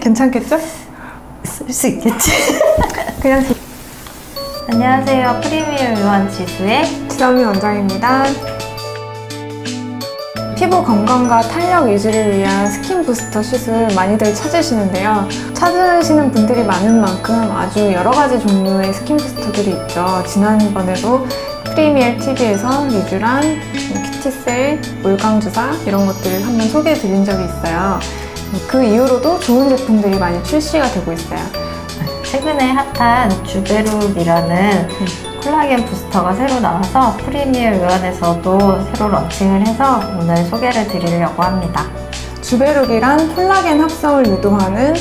괜찮겠죠? 쓸 수 있겠지. 그냥 안녕하세요. 프리미엄 유한 지수의 지선미 원장입니다. 피부 건강과 탄력 유지를 위한 스킨 부스터 시술 많이들 찾으시는데요. 찾으시는 분들이 많은 만큼 아주 여러 가지 종류의 스킨 부스터들이 있죠. 지난번에도 프리미엘 TV에서 리쥬란, 큐티셀, 몰강주사 이런 것들을 한번 소개해 드린 적이 있어요. 그 이후로도 좋은 제품들이 많이 출시가 되고 있어요. 최근에 핫한 주베룩이라는 콜라겐 부스터가 새로 나와서 프리미엄 유한에서도 새로 런칭을 해서 오늘 소개를 드리려고 합니다. 주베룩이란 콜라겐 합성을 유도하는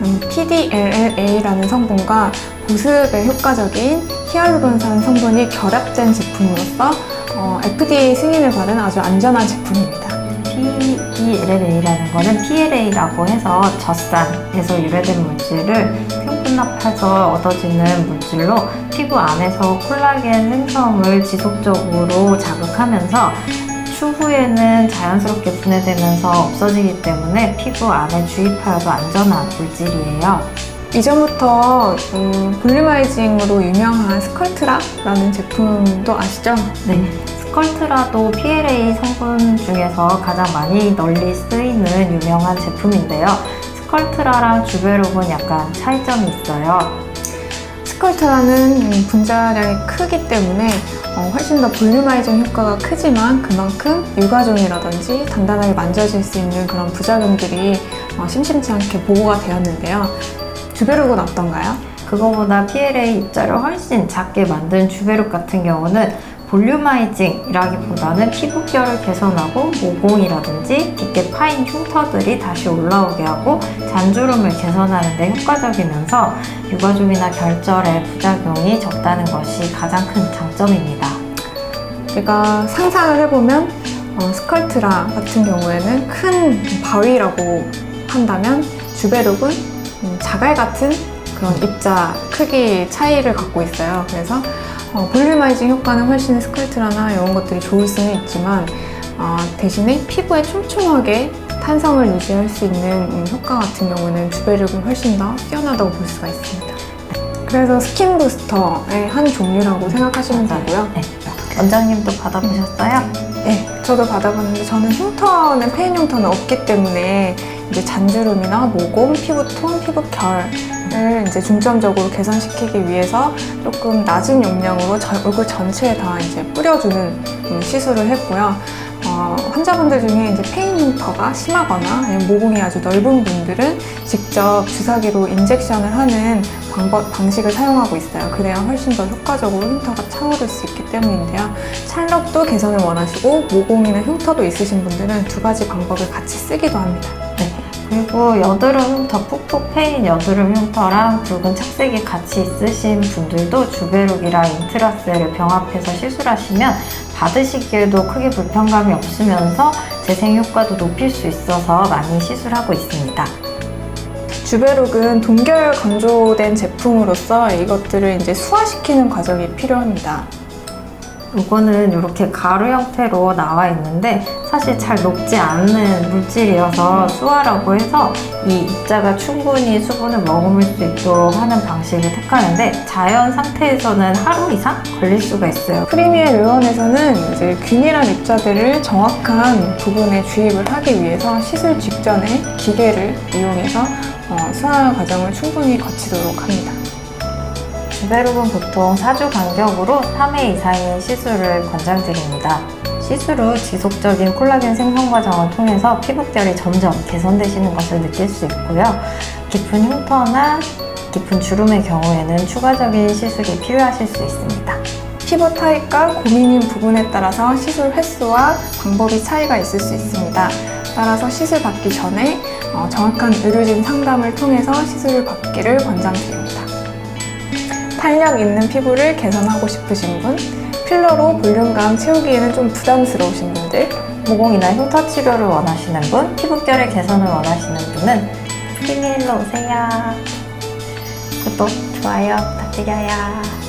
음, PDLLA라는 성분과 보습에 효과적인 히알루론산 성분이 결합된 제품으로서 어, FDA 승인을 받은 아주 안전한 제품입니다. PDLLA라는 거는 PLA라고 해서 젖산에서 유래된 물질을 흉분납해서 얻어지는 물질로 피부 안에서 콜라겐 생성을 지속적으로 자극하면 추후에는 자연스럽게 분해되면서 없어지기 때문에 피부 안에 주입하여도 안전한 물질이에요. 이전부터 음, 볼륨아이징으로 유명한 스컬트라라는 제품도 아시죠? 네. 스컬트라도 PLA 성분 중에서 가장 많이 널리 쓰이는 유명한 제품인데요. 스컬트라랑 주베룩은 약간 차이점이 있어요. 스컬트라는 음, 분자량이 크기 때문에 어, 훨씬 더 볼륨아이징 효과가 크지만 그만큼 유가종이라든지 단단하게 만져질 수 있는 그런 부작용들이 어, 심심치 않게 보고가 되었는데요. 주베룩은 어떤가요? 그거보다 PLA 입자를 훨씬 작게 만든 주베룩 같은 경우는 볼륨아이징이라기보다는 피부결을 개선하고 모공이라든지 깊게 파인 흉터들이 다시 올라오게 하고 잔주름을 개선하는 데 효과적이면서 유가족이나 결절의 부작용이 적다는 것이 가장 큰 장점입니다. 제가 상상을 해보면 어, 스컬트라 같은 경우에는 큰 바위라고 한다면 주베룩은 음, 자갈 같은 그런 입자 크기 차이를 갖고 있어요. 그래서 어, 볼륨아이징 효과는 훨씬 스컬트라나 이런 것들이 좋을 수는 있지만 어, 대신에 피부에 촘촘하게 탄성을 유지할 수 있는 음, 효과 같은 경우는 주베룩은 훨씬 더 뛰어나다고 볼 수가 있습니다. 그래서 스킨 부스터의 한 종류라고 생각하시면 되고요. 네. 원장님도 받아보셨어요? 네, 저도 받아봤는데 저는 흉터는 페인 흉터는 없기 때문에 이제 잔주름이나 모공, 피부톤, 피부결 을 이제 중점적으로 개선시키기 위해서 조금 낮은 용량으로 저- 얼굴 전체에 다 이제 뿌려주는 음, 시술을 했고요. 어, 환자분들 중에 이제 페인 흉터가 심하거나 아니면 모공이 아주 넓은 분들은 직접 주사기로 인젝션을 하는 방법, 방식을 사용하고 있어요. 그래야 훨씬 더 효과적으로 흉터가 차오를 수 있기 때문인데요. 찰력도 개선을 원하시고 모공이나 흉터도 있으신 분들은 두 가지 방법을 같이 쓰기도 합니다. 네. 그리고 여드름 흉터, 푹푹 패인 여드름 흉터랑 붉은 착색이 같이 있으신 분들도 주베룩이랑 인트라셀을 병합해서 시술하시면 받으시기에도 크게 불편감이 없으면서 재생 효과도 높일 수 있어서 많이 시술하고 있습니다. 주베룩은 동결 건조된 제품으로서 이것들을 이제 수화시키는 과정이 필요합니다. 이거는 이렇게 가루 형태로 나와 있는데 사실 잘 녹지 않는 물질이어서 수화라고 해서 이 입자가 충분히 수분을 머금을 수 있도록 하는 방식을 택하는데 자연 상태에서는 하루 이상 걸릴 수가 있어요. 프리미엘 의원에서는 이제 균일한 입자들을 정확한 부분에 주입을 하기 위해서 시술 직전에 기계를 이용해서 어, 수화 과정을 충분히 거치도록 합니다. 주베룩은 보통 4주 간격으로 3회 이상의 시술을 권장드립니다. 시술 후 지속적인 콜라겐 생성 과정을 통해서 피부결이 점점 개선되시는 것을 느낄 수 있고요. 깊은 흉터나 깊은 주름의 경우에는 추가적인 시술이 필요하실 수 있습니다. 피부 타입과 고민인 부분에 따라서 시술 횟수와 방법이 차이가 있을 수 있습니다. 따라서 시술 받기 전에 어, 정확한 의료진 상담을 통해서 시술을 받기를 권장드립니다. 탄력 있는 피부를 개선하고 싶으신 분, 필러로 볼륨감 채우기에는 좀 부담스러우신 분들, 모공이나 흉터 치료를 원하시는 분, 피부결의 개선을 원하시는 분은 프리미엘로 오세요. 구독, 좋아요 부탁드려요.